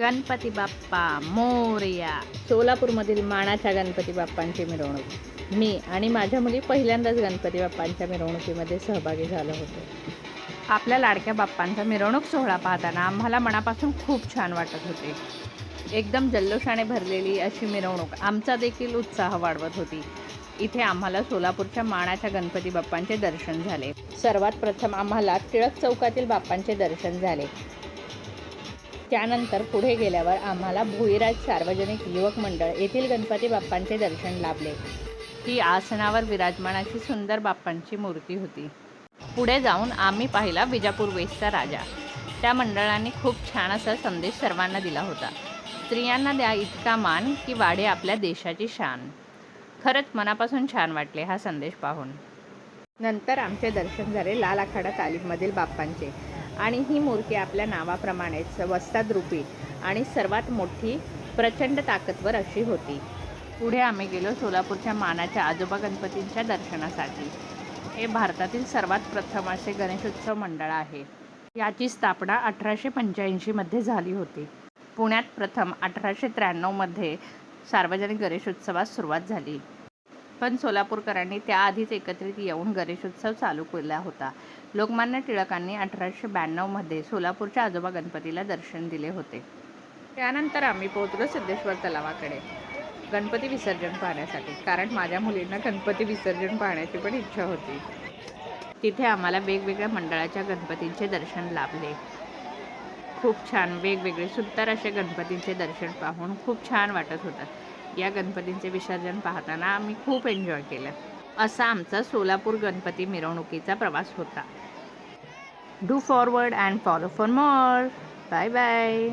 गणपती बाप्पा मोरया. सोलापूरमधील मानाच्या गणपती बाप्पांची मिरवणूक. मी आणि माझ्या मुली पहिल्यांदाच गणपती बाप्पांच्या मिरवणुकीमध्ये सहभागी झालो होतो. आपल्या लाडक्या बाप्पांचा मिरवणूक सोहळा पाहताना आम्हाला मनापासून खूप छान वाटत होते. एकदम जल्लोषाने भरलेली अशी मिरवणूक आमचा देखील उत्साह वाढवत होती. इथे आम्हाला सोलापूरच्या मानाच्या गणपती बाप्पांचे दर्शन झाले. सर्वात प्रथम आम्हाला टिळक चौकातील बाप्पांचे दर्शन झाले. त्यानंतर पुढे गेल्यावर आम्हाला भुईराज सार्वजनिक युवक मंडळ येथील गणपती बाप्पांचे दर्शन लाभले. ही आसनावर विराजमान अशी सुंदर बाप्पांची मूर्ती होती. पुढे जाऊन आम्ही पाहिला विजापूर वेसचा राजा. त्या मंडळाने खूप छान असा संदेश सर्वांना दिला होता. स्त्रियांना द्या इतका मान की वाढे आपल्या देशाची शान. खरंच मनापासून छान वाटले हा संदेश पाहून. नंतर आमचे दर्शन झाले लाल आखाडा तालीममधील बाप्पांचे. आणि ही मूर्ती आपल्या नावाप्रमाणेच वस्तादरूपी आणि सर्वात मोठी प्रचंड ताकदवर अशी होती. पुढे आम्ही गेलो सोलापूरच्या मानाच्या आजोबा गणपतींच्या दर्शनासाठी. हे भारतातील सर्वात प्रथम असे गणेशोत्सव मंडळ आहे. याची स्थापना अठराशे पंच्याऐंशीमध्ये झाली होती. पुण्यात प्रथम अठराशे त्र्याण्णवमध्ये सार्वजनिक गणेशोत्सवास सुरुवात झाली. पण सोलापूरकरांनी त्याआधीच एकत्रित येऊन गणेशोत्सव चालू केला होता. लोकमान्य टिळकांनी अठराशे ब्याण्णवमध्ये सोलापूरच्या आजोबा गणपतीला दर्शन दिले होते. त्यानंतर आम्ही पोहोचलो सिद्धेश्वर तलावाकडे गणपती विसर्जन पाहण्यासाठी कारण माझ्या मुलींना गणपती विसर्जन पाहण्याची पण इच्छा होती. तिथे आम्हाला वेगवेगळ्या मंडळाच्या गणपतींचे दर्शन लाभले. खूप छान वेगवेगळे सुंदर असे गणपतींचे दर्शन पाहून खूप छान वाटत होतं. या गणपतींचे विसर्जन पाहताना आम्ही खूप एन्जॉय केलं. असा आमचा सोलापूर गणपती मिरवणुकीचा प्रवास होता. Do forward and follow for more bye bye